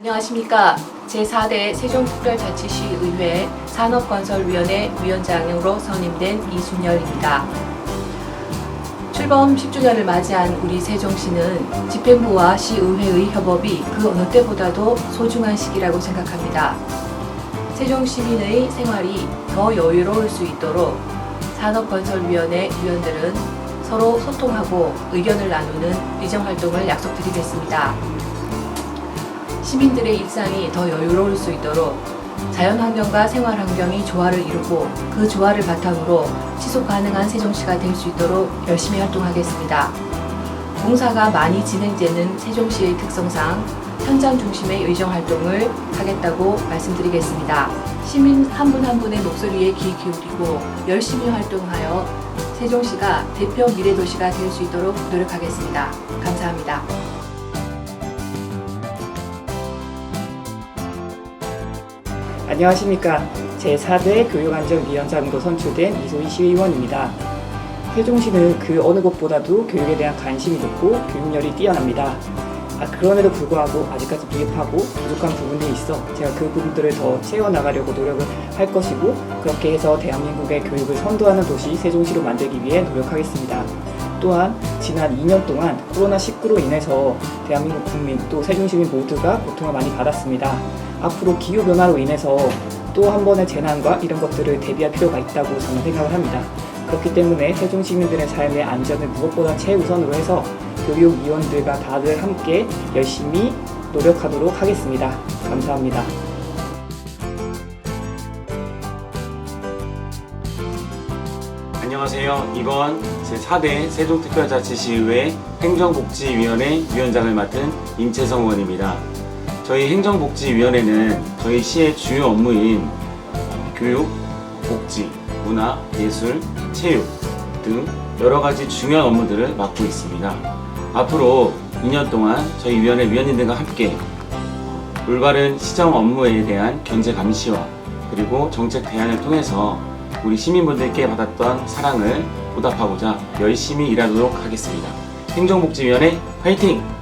안녕하십니까. 제4대 세종특별자치시의회 산업건설위원회 위원장으로 선임된 이순열입니다. 출범 10주년을 맞이한 우리 세종시는 집행부와 시의회의 협업이 그 어느 때보다도 소중한 시기라고 생각합니다. 세종 시민의 생활이 더 여유로울 수 있도록 산업건설위원회 위원들은 서로 소통하고 의견을 나누는 의정활동을 약속드리겠습니다. 시민들의 일상이 더 여유로울 수 있도록 자연환경과 생활환경이 조화를 이루고 그 조화를 바탕으로 지속 가능한 세종시가 될 수 있도록 열심히 활동하겠습니다. 공사가 많이 진행되는 세종시의 특성상 현장 중심의 의정 활동을 하겠다고 말씀드리겠습니다. 시민 한 분 한 분의 목소리에 귀 기울이고 열심히 활동하여 세종시가 대표 미래 도시가 될 수 있도록 노력하겠습니다. 감사합니다. 안녕하십니까. 제4대 교육안전위원장으로 선출된 이소희 시의원입니다. 세종시는 그 어느 곳보다도 교육에 대한 관심이 높고 교육열이 뛰어납니다. 아, 그럼에도 불구하고 아직까지 미흡하고 부족한 부분이 있어 제가 그 부분들을 더 채워나가려고 노력을 할 것이고 그렇게 해서 대한민국의 교육을 선도하는 도시 세종시로 만들기 위해 노력하겠습니다. 또한 지난 2년 동안 코로나19로 인해서 대한민국 국민 또 세종시민 모두가 고통을 많이 받았습니다. 앞으로 기후변화로 인해서 또 한 번의 재난과 이런 것들을 대비할 필요가 있다고 저는 생각을 합니다. 그렇기 때문에 세종 시민들의 삶의 안전을 무엇보다 최우선으로 해서 교육위원들과 다들 함께 열심히 노력하도록 하겠습니다. 감사합니다. 안녕하세요. 이번 제4대 세종특별자치시의회 행정복지위원회 위원장을 맡은 임채성 의원입니다. 저희 행정복지위원회는 저희 시의 주요 업무인 교육, 복지, 문화, 예술, 체육 등 여러 가지 중요한 업무들을 맡고 있습니다. 앞으로 2년 동안 저희 위원회 위원님들과 함께 올바른 시정 업무에 대한 견제 감시와 그리고 정책 대안을 통해서 우리 시민분들께 받았던 사랑을 보답하고자 열심히 일하도록 하겠습니다. 행정복지위원회 화이팅!